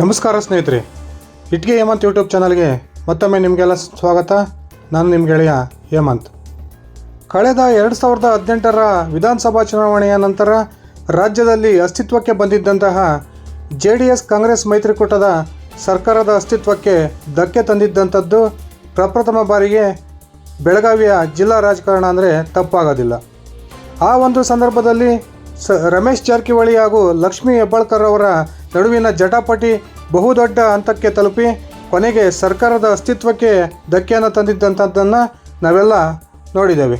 ನಮಸ್ಕಾರ ಸ್ನೇಹಿತರೆ. ಇಟ್ಗೆ ಹೇಮಂತ್ ಯೂಟ್ಯೂಬ್ ಚಾನಲ್ಗೆ ಮತ್ತೊಮ್ಮೆ ನಿಮಗೆಲ್ಲ ಸ್ವಾಗತ. ನಾನು ನಿಮ್ಮ ಗೆಳೆಯ ಹೇಮಂತ್. ಕಳೆದ ಎರಡು ಸಾವಿರದ ಹದಿನೆಂಟರ ವಿಧಾನಸಭಾ ಚುನಾವಣೆಯ ನಂತರ ರಾಜ್ಯದಲ್ಲಿ ಅಸ್ತಿತ್ವಕ್ಕೆ ಬಂದಿದ್ದಂತಹ ಜೆ ಡಿ ಎಸ್ ಕಾಂಗ್ರೆಸ್ ಮೈತ್ರಿಕೂಟದ ಸರ್ಕಾರದ ಅಸ್ತಿತ್ವಕ್ಕೆ ಧಕ್ಕೆ ತಂದಿದ್ದಂಥದ್ದು ಪ್ರಪ್ರಥಮ ಬಾರಿಗೆ ಬೆಳಗಾವಿಯ ಜಿಲ್ಲಾ ರಾಜಕಾರಣ ಅಂದರೆ ತಪ್ಪಾಗೋದಿಲ್ಲ. ಆ ಒಂದು ಸಂದರ್ಭದಲ್ಲಿ ಸ ರಮೇಶ್ ಜಾರಕಿಹೊಳಿ ಹಾಗೂ ಲಕ್ಷ್ಮೀ ಹೆಬ್ಬಾಳ್ಕರ್ ಅವರ ನಡುವಿನ ಜಟಾಪಟಿ ಬಹುದೊಡ್ಡ ಹಂತಕ್ಕೆ ತಲುಪಿ ಕೊನೆಗೆ ಸರ್ಕಾರದ ಅಸ್ತಿತ್ವಕ್ಕೆ ಧಕ್ಕೆಯನ್ನು ತಂದಿದ್ದಂಥದ್ದನ್ನು ನಾವೆಲ್ಲ ನೋಡಿದ್ದೇವೆ.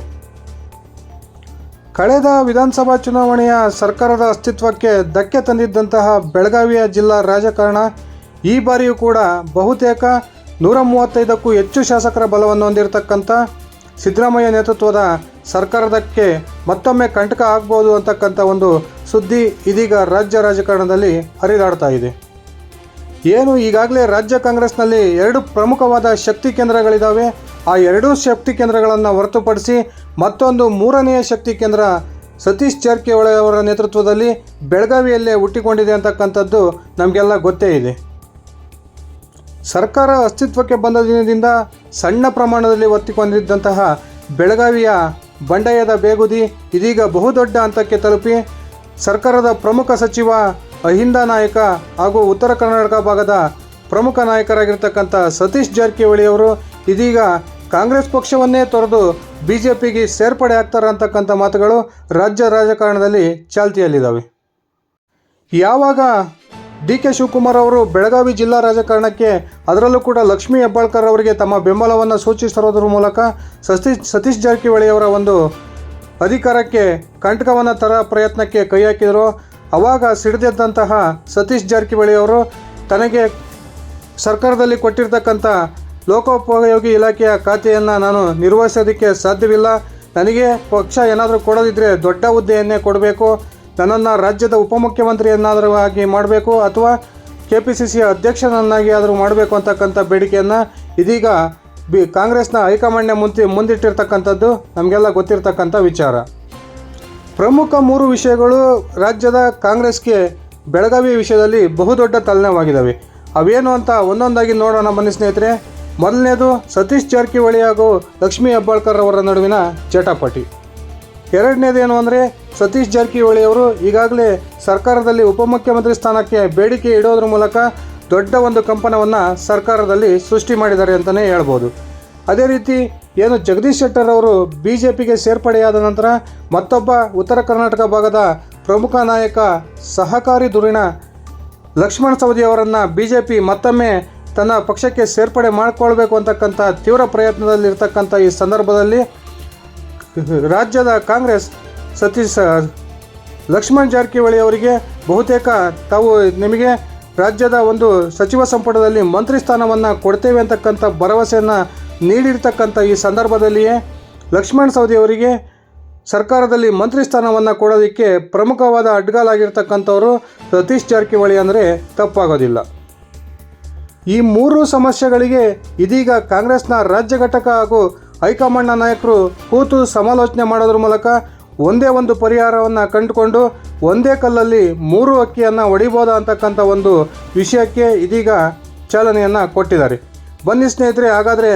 ಕಳೆದ ವಿಧಾನಸಭಾ ಚುನಾವಣೆಯ ಸರ್ಕಾರದ ಅಸ್ತಿತ್ವಕ್ಕೆ ಧಕ್ಕೆ ತಂದಿದ್ದಂತಹ ಬೆಳಗಾವಿಯ ಜಿಲ್ಲಾ ರಾಜಕಾರಣ ಈ ಬಾರಿಯೂ ಕೂಡ ಬಹುತೇಕ ನೂರ ಮೂವತ್ತೈದಕ್ಕೂ ಹೆಚ್ಚು ಶಾಸಕರ ಬಲವನ್ನು ಹೊಂದಿರತಕ್ಕಂಥ ಸಿದ್ದರಾಮಯ್ಯ ನೇತೃತ್ವದ ಸರ್ಕಾರದಕ್ಕೆ ಮತ್ತೊಮ್ಮೆ ಕಂಟಕ ಆಗ್ಬೋದು ಅಂತಕ್ಕಂಥ ಒಂದು ಸುದ್ದಿ ಇದೀಗ ರಾಜ್ಯ ರಾಜಕಾರಣದಲ್ಲಿ ಹರಿದಾಡ್ತಾ ಇದೆ. ಏನು, ಈಗಾಗಲೇ ರಾಜ್ಯ ಕಾಂಗ್ರೆಸ್ನಲ್ಲಿ ಎರಡು ಪ್ರಮುಖವಾದ ಶಕ್ತಿ ಕೇಂದ್ರಗಳಿದ್ದಾವೆ ಆ ಎರಡೂ ಶಕ್ತಿ ಕೇಂದ್ರಗಳನ್ನು ಹೊರತುಪಡಿಸಿ ಮತ್ತೊಂದು ಮೂರನೆಯ ಶಕ್ತಿ ಕೇಂದ್ರ ಸತೀಶ್ ಜಾರಕಿಹೊಳಿ ಅವರ ನೇತೃತ್ವದಲ್ಲಿ ಬೆಳಗಾವಿಯಲ್ಲೇ ಹುಟ್ಟಿಕೊಂಡಿದೆ ಅಂತಕ್ಕಂಥದ್ದು ನಮಗೆಲ್ಲ ಗೊತ್ತೇ ಇದೆ. ಸರ್ಕಾರ ಅಸ್ತಿತ್ವಕ್ಕೆ ಬಂದ ದಿನದಿಂದ ಸಣ್ಣ ಪ್ರಮಾಣದಲ್ಲಿ ಒತ್ತಿಕೊಂಡಿದ್ದಂತಹ ಬೆಳಗಾವಿಯ ಬಂಡಾಯದ ಬೇಗುದಿ ಇದೀಗ ಬಹುದೊಡ್ಡ ಹಂತಕ್ಕೆ ತಲುಪಿ ಸರ್ಕಾರದ ಪ್ರಮುಖ ಸಚಿವ ಅಹಿಂದ ನಾಯಕ ಹಾಗೂ ಉತ್ತರ ಕರ್ನಾಟಕ ಭಾಗದ ಪ್ರಮುಖ ನಾಯಕರಾಗಿರ್ತಕ್ಕಂಥ ಸತೀಶ್ ಜಾರಕಿಹೊಳಿ ಅವರು ಇದೀಗ ಕಾಂಗ್ರೆಸ್ ಪಕ್ಷವನ್ನೇ ತೊರೆದು ಬಿ ಜೆ ಪಿಗೆ ಸೇರ್ಪಡೆ ಆಗ್ತಾರೆ ಅಂತಕ್ಕಂಥ ಮಾತುಗಳು ರಾಜ್ಯ ರಾಜಕಾರಣದಲ್ಲಿ ಚಾಲ್ತಿಯಲ್ಲಿದ್ದಾವೆ. ಯಾವಾಗ ಡಿ ಕೆ ಶಿವಕುಮಾರ್ ಅವರು ಬೆಳಗಾವಿ ಜಿಲ್ಲಾ ರಾಜಕಾರಣಕ್ಕೆ ಅದರಲ್ಲೂ ಕೂಡ ಲಕ್ಷ್ಮೀ ಹೆಬ್ಬಾಳ್ಕರ್ ಅವರಿಗೆ ತಮ್ಮ ಬೆಂಬಲವನ್ನು ಸೂಚಿಸಿರೋದ್ರ ಮೂಲಕ ಸತೀಶ್ ಸತೀಶ್ ಜಾರಕಿಹೊಳಿ ಅವರ ಒಂದು ಅಧಿಕಾರಕ್ಕೆ ಕಂಟಕವನ್ನು ತರ ಪ್ರಯತ್ನಕ್ಕೆ ಕೈ ಹಾಕಿದರು. ಅವಾಗ ಸಿಡಿದೆದ್ದಂತಹ ಸತೀಶ್ ಜಾರಕಿಹೊಳಿ ಅವರು ತನಗೆ ಸರ್ಕಾರದಲ್ಲಿ ಕೊಟ್ಟಿರ್ತಕ್ಕಂಥ ಲೋಕೋಪಯೋಗಿ ಇಲಾಖೆಯ ಖಾತೆಯನ್ನು ನಾನು ನಿರ್ವಹಿಸೋದಕ್ಕೆ ಸಾಧ್ಯವಿಲ್ಲ. ನನಗೆ ಪಕ್ಷ ಏನಾದರೂ ಕೊಡೋದಿದ್ದರೆ ದೊಡ್ಡ ಹುದ್ದೆಯನ್ನೇ ಕೊಡಬೇಕು. ನನ್ನನ್ನು ರಾಜ್ಯದ ಉಪಮುಖ್ಯಮಂತ್ರಿಯನ್ನಾದರೂ ಆಗಿ ಮಾಡಬೇಕು ಅಥವಾ ಕೆ ಪಿ ಸಿ ಸಿ ಅಧ್ಯಕ್ಷನನ್ನಾಗಿ ಆದರೂ ಮಾಡಬೇಕು ಅಂತಕ್ಕಂಥ ಬೇಡಿಕೆಯನ್ನು ಇದೀಗ ಬಿ ಕಾಂಗ್ರೆಸ್ನ ಹೈಕಮಾಂಡ್ನ ಮುಂತಿ ಮುಂದಿಟ್ಟಿರ್ತಕ್ಕಂಥದ್ದು ನಮಗೆಲ್ಲ ಗೊತ್ತಿರ್ತಕ್ಕಂಥ ವಿಚಾರ. ಪ್ರಮುಖ ಮೂರು ವಿಷಯಗಳು ರಾಜ್ಯದ ಕಾಂಗ್ರೆಸ್ಗೆ ಬೆಳಗಾವಿ ವಿಷಯದಲ್ಲಿ ಬಹುದೊಡ್ಡ ತಲೆನೋವಾಗಿದ್ದಾವೆ ಅವೇನು ಅಂತ ಒಂದೊಂದಾಗಿ ನೋಡೋಣ ಬನ್ನಿ ಸ್ನೇಹಿತರೆ. ಮೊದಲನೇದು ಸತೀಶ್ ಜಾರಕಿಹೊಳಿ ಹಾಗೂ ಲಕ್ಷ್ಮೀ ಹೆಬ್ಬಾಳ್ಕರ್ ಅವರ ನಡುವಿನ ಜಟಾಪಟಿ. ಎರಡನೇದೇನು ಅಂದರೆ ಸತೀಶ್ ಜಾರಕಿಹೊಳಿ ಅವರು ಈಗಾಗಲೇ ಸರ್ಕಾರದಲ್ಲಿ ಉಪಮುಖ್ಯಮಂತ್ರಿ ಸ್ಥಾನಕ್ಕೆ ಬೇಡಿಕೆ ಇಡೋದ್ರ ಮೂಲಕ ದೊಡ್ಡ ಒಂದು ಕಂಪನವನ್ನು ಸರ್ಕಾರದಲ್ಲಿ ಸೃಷ್ಟಿ ಮಾಡಿದ್ದಾರೆ ಅಂತಲೇ ಹೇಳ್ಬೋದು. ಅದೇ ರೀತಿ ಏನು ಜಗದೀಶ್ ಶೆಟ್ಟರ್ ಅವರು ಬಿ ಜೆ ಪಿಗೆ ಸೇರ್ಪಡೆಯಾದ ನಂತರ ಮತ್ತೊಬ್ಬ ಉತ್ತರ ಕರ್ನಾಟಕ ಭಾಗದ ಪ್ರಮುಖ ನಾಯಕ ಸಹಕಾರಿ ಧುರೀಣ ಲಕ್ಷ್ಮಣ ಸವದಿ ಅವರನ್ನು ಬಿ ಜೆ ಪಿ ಮತ್ತೊಮ್ಮೆ ತನ್ನ ಪಕ್ಷಕ್ಕೆ ಸೇರ್ಪಡೆ ಮಾಡಿಕೊಳ್ಬೇಕು ಅಂತಕ್ಕಂಥ ತೀವ್ರ ಪ್ರಯತ್ನದಲ್ಲಿರ್ತಕ್ಕಂಥ ಈ ಸಂದರ್ಭದಲ್ಲಿ ರಾಜ್ಯದ ಕಾಂಗ್ರೆಸ್ ಸತೀಶ್ ಲಕ್ಷ್ಮಣ್ ಜಾರಕಿಹೊಳಿ ಅವರಿಗೆ ಬಹುತೇಕ ತಾವು ನಿಮಗೆ ರಾಜ್ಯದ ಒಂದು ಸಚಿವ ಸಂಪುಟದಲ್ಲಿ ಮಂತ್ರಿ ಸ್ಥಾನವನ್ನು ಕೊಡ್ತೇವೆ ಅಂತಕ್ಕಂಥ ಭರವಸೆಯನ್ನು ನೀಡಿರ್ತಕ್ಕಂಥ ಈ ಸಂದರ್ಭದಲ್ಲಿಯೇ ಲಕ್ಷ್ಮಣ್ ಸವದಿ ಅವರಿಗೆ ಸರ್ಕಾರದಲ್ಲಿ ಮಂತ್ರಿ ಸ್ಥಾನವನ್ನು ಕೊಡೋದಕ್ಕೆ ಪ್ರಮುಖವಾದ ಅಡ್ಗಾಲಾಗಿರ್ತಕ್ಕಂಥವರು ಸತೀಶ್ ಜಾರಕಿಹೊಳಿ ಅಂದರೆ ತಪ್ಪಾಗೋದಿಲ್ಲ. ಈ ಮೂರು ಸಮಸ್ಯೆಗಳಿಗೆ ಇದೀಗ ಕಾಂಗ್ರೆಸ್ನ ರಾಜ್ಯ ಘಟಕ ಹಾಗೂ ಹೈಕಮಾಂಡ್ನ ನಾಯಕರು ಕೂತು ಸಮಾಲೋಚನೆ ಮಾಡೋದ್ರ ಮೂಲಕ ಒಂದೇ ಒಂದು ಪರಿಹಾರವನ್ನು ಕಂಡುಕೊಂಡು ಒಂದೇ ಕಲ್ಲಲ್ಲಿ ಮೂರು ಅಕ್ಕಿಯನ್ನು ಹೊಡಿಬೋದಾ ಅಂತಕ್ಕಂಥ ಒಂದು ವಿಷಯಕ್ಕೆ ಇದೀಗ ಚಾಲನೆಯನ್ನು ಕೊಟ್ಟಿದ್ದಾರೆ. ಬನ್ನಿ ಸ್ನೇಹಿತರೆ, ಹಾಗಾದರೆ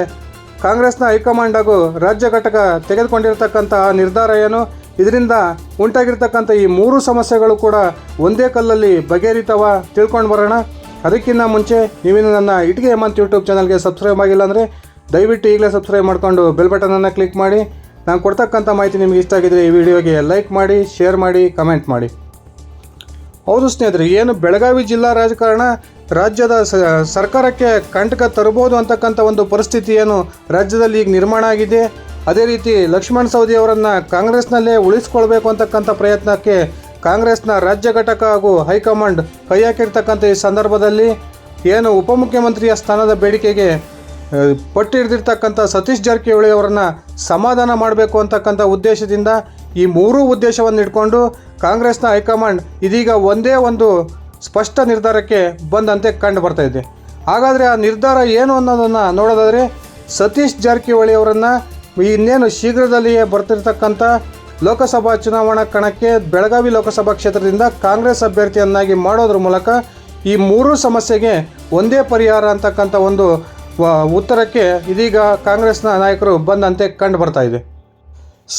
ಕಾಂಗ್ರೆಸ್ನ ಹೈಕಮಾಂಡ್ ಹಾಗೂ ರಾಜ್ಯ ಘಟಕ ತೆಗೆದುಕೊಂಡಿರ್ತಕ್ಕಂಥ ನಿರ್ಧಾರ ಏನು? ಇದರಿಂದ ಉಂಟಾಗಿರ್ತಕ್ಕಂಥ ಈ ಮೂರು ಸಮಸ್ಯೆಗಳು ಕೂಡ ಒಂದೇ ಕಲ್ಲಲ್ಲಿ ಬಗೆಹರಿತವ ತಿಳ್ಕೊಂಡು ಬರೋಣ. ಅದಕ್ಕಿಂತ ಮುಂಚೆ ನೀವಿನ್ನು ನನ್ನ ಇಟ್ಗೆ ಹೇಮಂತ್ ಯೂಟ್ಯೂಬ್ ಚಾನಲ್ಗೆ ಸಬ್ಸ್ಕ್ರೈಬ್ ಆಗಿಲ್ಲ ಅಂದರೆ ದಯವಿಟ್ಟು ಈಗಲೇ ಸಬ್ಸ್ಕ್ರೈಬ್ ಮಾಡಿಕೊಂಡು ಬೆಲ್ ಬಟನನ್ನು ಕ್ಲಿಕ್ ಮಾಡಿ. ನಾನು ಕೊಡ್ತಕ್ಕಂಥ ಮಾಹಿತಿ ನಿಮಗೆ ಇಷ್ಟ ಆಗಿದ್ರೆ ಈ ವಿಡಿಯೋಗೆ ಲೈಕ್ ಮಾಡಿ ಶೇರ್ ಮಾಡಿ ಕಮೆಂಟ್ ಮಾಡಿ. ಹೌದು ಸ್ನೇಹಿತರೆ, ಏನು ಬೆಳಗಾವಿ ಜಿಲ್ಲಾ ರಾಜಕಾರಣ ರಾಜ್ಯದ ಸರ್ಕಾರಕ್ಕೆ ಕಂಟಕ ತರಬಹುದು ಅಂತಕ್ಕಂಥ ಒಂದು ಪರಿಸ್ಥಿತಿ ಏನು ರಾಜ್ಯದಲ್ಲಿ ಈಗ ನಿರ್ಮಾಣ ಆಗಿದೆ. ಅದೇ ರೀತಿ ಲಕ್ಷ್ಮಣ್ ಸವದಿ ಅವರನ್ನು ಕಾಂಗ್ರೆಸ್ನಲ್ಲೇ ಉಳಿಸ್ಕೊಳ್ಬೇಕು ಅಂತಕ್ಕಂಥ ಪ್ರಯತ್ನಕ್ಕೆ ಕಾಂಗ್ರೆಸ್ನ ರಾಜ್ಯ ಘಟಕ ಹಾಗೂ ಹೈಕಮಾಂಡ್ ಕೈ ಹಾಕಿರ್ತಕ್ಕಂಥ ಈ ಸಂದರ್ಭದಲ್ಲಿ ಏನು ಉಪಮುಖ್ಯಮಂತ್ರಿಯ ಸ್ಥಾನದ ಬೇಡಿಕೆಗೆ ಪಟ್ಟು ಸತೀಶ್ ಜಾರಕಿಹೊಳಿ ಅವರನ್ನು ಸಮಾಧಾನ ಮಾಡಬೇಕು ಅಂತಕ್ಕಂಥ ಉದ್ದೇಶದಿಂದ ಈ ಮೂರೂ ಉದ್ದೇಶವನ್ನು ಇಟ್ಕೊಂಡು ಕಾಂಗ್ರೆಸ್ನ ಹೈಕಮಾಂಡ್ ಇದೀಗ ಒಂದೇ ಒಂದು ಸ್ಪಷ್ಟ ನಿರ್ಧಾರಕ್ಕೆ ಬಂದಂತೆ ಕಂಡು ಬರ್ತಾ ಇದೆ. ಹಾಗಾದರೆ ಆ ನಿರ್ಧಾರ ಏನು ಅನ್ನೋದನ್ನು ನೋಡೋದಾದರೆ ಸತೀಶ್ ಜಾರಕಿಹೊಳಿ ಅವರನ್ನು ಇನ್ನೇನು ಶೀಘ್ರದಲ್ಲಿಯೇ ಬರ್ತಿರ್ತಕ್ಕಂಥ ಲೋಕಸಭಾ ಚುನಾವಣಾ ಕಣಕ್ಕೆ ಬೆಳಗಾವಿ ಲೋಕಸಭಾ ಕ್ಷೇತ್ರದಿಂದ ಕಾಂಗ್ರೆಸ್ ಅಭ್ಯರ್ಥಿಯನ್ನಾಗಿ ಮಾಡೋದ್ರ ಮೂಲಕ ಈ ಮೂರೂ ಸಮಸ್ಯೆಗೆ ಒಂದೇ ಪರಿಹಾರ ಅಂತಕ್ಕಂಥ ಒಂದು ಉತ್ತರಕ್ಕೆ ಇದೀಗ ಕಾಂಗ್ರೆಸ್ನ ನಾಯಕರು ಬಂದಂತೆ ಕಂಡು ಬರ್ತಾ ಇದೆ.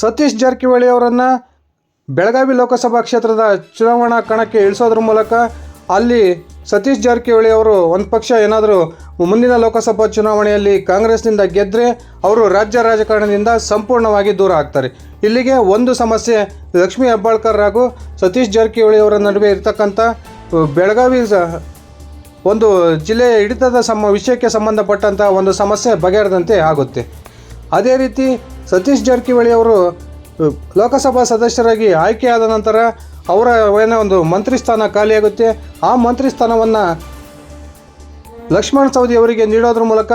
ಸತೀಶ್ ಜಾರಕಿಹೊಳಿ ಅವರನ್ನು ಬೆಳಗಾವಿ ಲೋಕಸಭಾ ಕ್ಷೇತ್ರದ ಚುನಾವಣಾ ಕಣಕ್ಕೆ ಇಳಿಸೋದ್ರ ಮೂಲಕ ಅಲ್ಲಿ ಸತೀಶ್ ಜಾರಕಿಹೊಳಿ ಅವರು ಒಂದು ಪಕ್ಷ ಏನಾದರೂ ಮುಂದಿನ ಲೋಕಸಭಾ ಚುನಾವಣೆಯಲ್ಲಿ ಕಾಂಗ್ರೆಸ್ನಿಂದ ಗೆದ್ದರೆ ಅವರು ರಾಜ್ಯ ರಾಜಕಾರಣದಿಂದ ಸಂಪೂರ್ಣವಾಗಿ ದೂರ ಆಗ್ತಾರೆ. ಇಲ್ಲಿಗೆ ಒಂದು ಸಮಸ್ಯೆ, ಲಕ್ಷ್ಮೀ ಹೆಬ್ಬಾಳ್ಕರ್ ಹಾಗೂ ಸತೀಶ್ ಜಾರಕಿಹೊಳಿ ಅವರ ನಡುವೆ ಇರತಕ್ಕಂಥ ಬೆಳಗಾವಿ ಒಂದು ಜಿಲ್ಲೆಯ ಹಿಡಿತದ ಸಮ, ವಿಷಯಕ್ಕೆ ಸಂಬಂಧಪಟ್ಟಂಥ ಒಂದು ಸಮಸ್ಯೆ ಬಗೆಹರಿದಂತೆ ಆಗುತ್ತೆ. ಅದೇ ರೀತಿ ಸತೀಶ್ ಜಾರಕಿಹೊಳಿ ಅವರು ಲೋಕಸಭಾ ಸದಸ್ಯರಾಗಿ ಆಯ್ಕೆಯಾದ ನಂತರ ಅವರ ಏನೋ ಒಂದು ಮಂತ್ರಿ ಸ್ಥಾನ ಖಾಲಿಯಾಗುತ್ತೆ ಆ ಮಂತ್ರಿ ಸ್ಥಾನವನ್ನು ಲಕ್ಷ್ಮಣ್ ಸವದಿ ಅವರಿಗೆ ನೀಡೋದ್ರ ಮೂಲಕ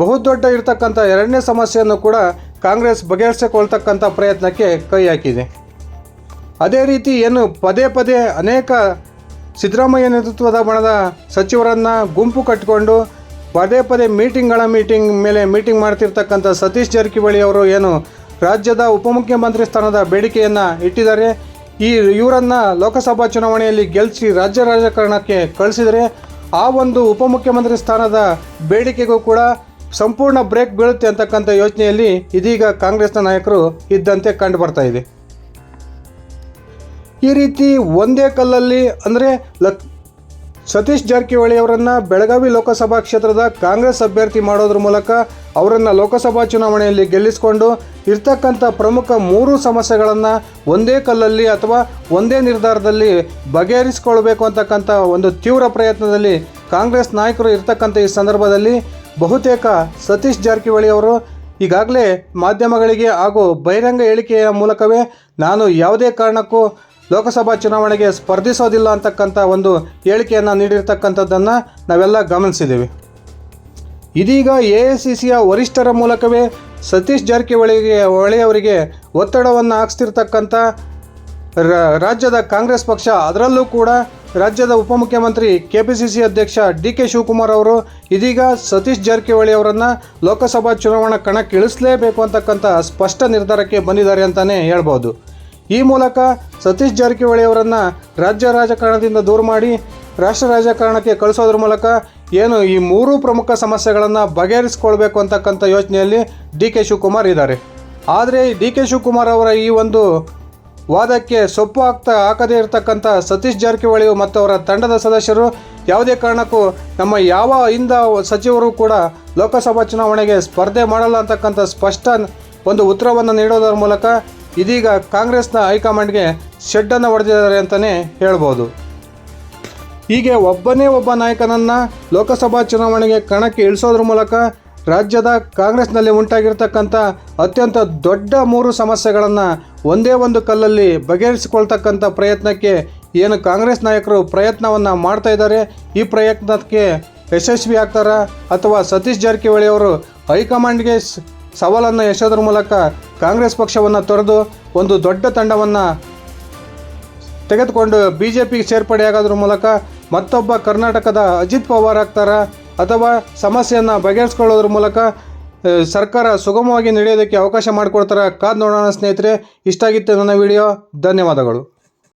ಬಹುದೊಡ್ಡ ಇರತಕ್ಕಂಥ ಎರಡನೇ ಸಮಸ್ಯೆಯನ್ನು ಕೂಡ ಕಾಂಗ್ರೆಸ್ ಬಗೆಹರಿಸಿಕೊಳ್ತಕ್ಕಂಥ ಪ್ರಯತ್ನಕ್ಕೆ ಕೈ ಹಾಕಿದೆ. ಅದೇ ರೀತಿ ಏನು ಪದೇ ಪದೇ ಅನೇಕ ಸಿದ್ದರಾಮಯ್ಯ ನೇತೃತ್ವದ ಬಣದ ಸಚಿವರನ್ನು ಗುಂಪು ಕಟ್ಟಿಕೊಂಡು ಪದೇ ಪದೇ ಮೀಟಿಂಗ್ಗಳ ಮೀಟಿಂಗ್ ಮೇಲೆ ಮೀಟಿಂಗ್ ಮಾಡ್ತಿರ್ತಕ್ಕಂಥ ಸತೀಶ್ ಜಾರಕಿಹೊಳಿ ಅವರು ಏನು ರಾಜ್ಯದ ಉಪಮುಖ್ಯಮಂತ್ರಿ ಸ್ಥಾನದ ಬೇಡಿಕೆಯನ್ನು ಇಟ್ಟಿದ್ದಾರೆ. ಈ ಇವರನ್ನು ಲೋಕಸಭಾ ಚುನಾವಣೆಯಲ್ಲಿ ಗೆಲ್ಲಿಸಿ ರಾಜ್ಯ ರಾಜಕಾರಣಕ್ಕೆ ಕಳಿಸಿದರೆ ಆ ಒಂದು ಉಪಮುಖ್ಯಮಂತ್ರಿ ಸ್ಥಾನದ ಬೇಡಿಕೆಗೂ ಕೂಡ ಸಂಪೂರ್ಣ ಬ್ರೇಕ್ ಬೀಳುತ್ತೆ ಅಂತಕ್ಕಂಥ ಯೋಚನೆಯಲ್ಲಿ ಇದೀಗ ಕಾಂಗ್ರೆಸ್ನ ನಾಯಕರು ಇದ್ದಂತೆ ಕಂಡು ಬರ್ತಾ ಇದೆ. ಈ ರೀತಿ ಒಂದೇ ಕಲ್ಲಲ್ಲಿ ಅಂದರೆ ಲಕ್ ಸತೀಶ್ ಜಾರಕಿಹೊಳಿ ಅವರನ್ನು ಬೆಳಗಾವಿ ಲೋಕಸಭಾ ಕ್ಷೇತ್ರದ ಕಾಂಗ್ರೆಸ್ ಅಭ್ಯರ್ಥಿ ಮಾಡೋದ್ರ ಮೂಲಕ ಅವರನ್ನು ಲೋಕಸಭಾ ಚುನಾವಣೆಯಲ್ಲಿ ಗೆಲ್ಲಿಸಿಕೊಂಡು ಇರ್ತಕ್ಕಂಥ ಪ್ರಮುಖ ಮೂರು ಸಮಸ್ಯೆಗಳನ್ನು ಒಂದೇ ಕಲ್ಲಲ್ಲಿ ಅಥವಾ ಒಂದೇ ನಿರ್ಧಾರದಲ್ಲಿ ಬಗೆಹರಿಸಿಕೊಳ್ಬೇಕು ಅಂತಕ್ಕಂಥ ಒಂದು ತೀವ್ರ ಪ್ರಯತ್ನದಲ್ಲಿ ಕಾಂಗ್ರೆಸ್ ನಾಯಕರು ಇರ್ತಕ್ಕಂಥ ಈ ಸಂದರ್ಭದಲ್ಲಿ ಬಹುತೇಕ ಸತೀಶ್ ಜಾರಕಿಹೊಳಿ ಅವರು ಈಗಾಗಲೇ ಮಾಧ್ಯಮಗಳಿಗೆ ಹಾಗೂ ಬಹಿರಂಗ ಹೇಳಿಕೆಯ ಮೂಲಕವೇ ನಾನು ಯಾವುದೇ ಕಾರಣಕ್ಕೂ ಲೋಕಸಭಾ ಚುನಾವಣೆಗೆ ಸ್ಪರ್ಧಿಸೋದಿಲ್ಲ ಅಂತಕ್ಕಂಥ ಒಂದು ಹೇಳಿಕೆಯನ್ನು ನೀಡಿರ್ತಕ್ಕಂಥದ್ದನ್ನು ನಾವೆಲ್ಲ ಗಮನಿಸಿದ್ದೀವಿ. ಇದೀಗ ಎ ಸಿ ಸಿಯ ವರಿಷ್ಠರ ಮೂಲಕವೇ ಸತೀಶ್ ಜಾರಕಿಹೊಳಿಗೆ, ಹೊಳೆಯವರಿಗೆ ಒತ್ತಡವನ್ನು ಹಾಕ್ಸ್ತಿರ್ತಕ್ಕಂಥ ರಾಜ್ಯದ ಕಾಂಗ್ರೆಸ್ ಪಕ್ಷ, ಅದರಲ್ಲೂ ಕೂಡ ರಾಜ್ಯದ ಉಪಮುಖ್ಯಮಂತ್ರಿ ಕೆ ಪಿ ಸಿ ಸಿ ಅಧ್ಯಕ್ಷ ಡಿ ಕೆ ಶಿವಕುಮಾರ್ ಅವರು ಇದೀಗ ಸತೀಶ್ ಜಾರಕಿಹೊಳಿ ಅವರನ್ನು ಲೋಕಸಭಾ ಚುನಾವಣಾ ಕಣಕ್ಕಿಳಿಸಲೇಬೇಕು ಅಂತಕ್ಕಂಥ ಸ್ಪಷ್ಟ ನಿರ್ಧಾರಕ್ಕೆ ಬಂದಿದ್ದಾರೆ ಅಂತಲೇ ಹೇಳ್ಬೋದು. ಈ ಮೂಲಕ ಸತೀಶ್ ಜಾರಕಿಹೊಳಿ ಅವರನ್ನು ರಾಜ್ಯ ರಾಜಕಾರಣದಿಂದ ದೂರ ಮಾಡಿ ರಾಷ್ಟ್ರ ರಾಜಕಾರಣಕ್ಕೆ ಕಳಿಸೋದ್ರ ಮೂಲಕ ಏನು ಈ ಮೂರು ಪ್ರಮುಖ ಸಮಸ್ಯೆಗಳನ್ನು ಬಗೆಹರಿಸ್ಕೊಳ್ಬೇಕು ಅಂತಕ್ಕಂಥ ಯೋಚನೆಯಲ್ಲಿ ಡಿ ಕೆ ಶಿವಕುಮಾರ್ ಇದ್ದಾರೆ. ಆದರೆ ಡಿ ಕೆ ಶಿವಕುಮಾರ್ ಅವರ ಈ ಒಂದು ವಾದಕ್ಕೆ ಸೊಪ್ಪು ಆಗ್ತಾ ಹಾಕದೇ ಇರತಕ್ಕಂಥ ಸತೀಶ್ ಜಾರಕಿಹೊಳಿ ಮತ್ತು ಅವರ ತಂಡದ ಸದಸ್ಯರು ಯಾವುದೇ ಕಾರಣಕ್ಕೂ ನಮ್ಮ ಯಾವ ಇಂದ ಸಚಿವರು ಕೂಡ ಲೋಕಸಭಾ ಚುನಾವಣೆಗೆ ಸ್ಪರ್ಧೆ ಮಾಡಲ್ಲ ಅಂತಕ್ಕಂಥ ಸ್ಪಷ್ಟ ಒಂದು ಉತ್ತರವನ್ನು ನೀಡೋದರ ಮೂಲಕ ಇದೀಗ ಕಾಂಗ್ರೆಸ್ನ ಹೈಕಮಾಂಡ್ಗೆ ಶೆಡ್ಡನ್ನು ಹೊಡೆದಿದ್ದಾರೆ ಅಂತಲೇ ಹೇಳ್ಬೋದು. ಹೀಗೆ ಒಬ್ಬನೇ ಒಬ್ಬ ನಾಯಕನನ್ನು ಲೋಕಸಭಾ ಚುನಾವಣೆಗೆ ಕಣಕ್ಕೆ ಇಳಿಸೋದ್ರ ಮೂಲಕ ರಾಜ್ಯದ ಕಾಂಗ್ರೆಸ್ನಲ್ಲಿ ಉಂಟಾಗಿರ್ತಕ್ಕಂಥ ಅತ್ಯಂತ ದೊಡ್ಡ ಮೂರು ಸಮಸ್ಯೆಗಳನ್ನು ಒಂದೇ ಒಂದು ಕಲ್ಲಲ್ಲಿ ಬಗೆಹರಿಸಿಕೊಳ್ತಕ್ಕಂಥ ಪ್ರಯತ್ನಕ್ಕೆ ಏನು ಕಾಂಗ್ರೆಸ್ ನಾಯಕರು ಪ್ರಯತ್ನವನ್ನು ಮಾಡ್ತಾ ಇದ್ದಾರೆ, ಈ ಪ್ರಯತ್ನಕ್ಕೆ ಯಶಸ್ವಿ ಆಗ್ತಾರಾ ಅಥವಾ ಸತೀಶ್ ಜಾರಕಿಹೊಳಿ ಅವರು ಹೈಕಮಾಂಡ್ಗೆ ಸವಾಲನ್ನು ಎಸೆಯೋದ್ರ ಮೂಲಕ ಕಾಂಗ್ರೆಸ್ ಪಕ್ಷವನ್ನು ತೊರೆದು ಒಂದು ದೊಡ್ಡ ತಂಡವನ್ನು ತೆಗೆದುಕೊಂಡು ಬಿ ಜೆ ಪಿಗೆ ಸೇರ್ಪಡೆಯಾಗೋದ್ರ ಮೂಲಕ ಮತ್ತೊಬ್ಬ ಕರ್ನಾಟಕದ ಅಜಿತ್ ಪವಾರ್ ಆಗ್ತಾರ ಅಥವಾ ಸಮಸ್ಯೆಯನ್ನು ಬಗೆಹರಿಸ್ಕೊಳ್ಳೋದ್ರ ಮೂಲಕ ಸರ್ಕಾರ ಸುಗಮವಾಗಿ ನಡೆಯೋದಕ್ಕೆ ಅವಕಾಶ ಮಾಡಿಕೊಡ್ತಾರೆ ಕಾದ್ ನೋಡೋಣ ಸ್ನೇಹಿತರೆ. ಇಷ್ಟಾಗಿತ್ತು ನನ್ನ ವಿಡಿಯೋ. ಧನ್ಯವಾದಗಳು.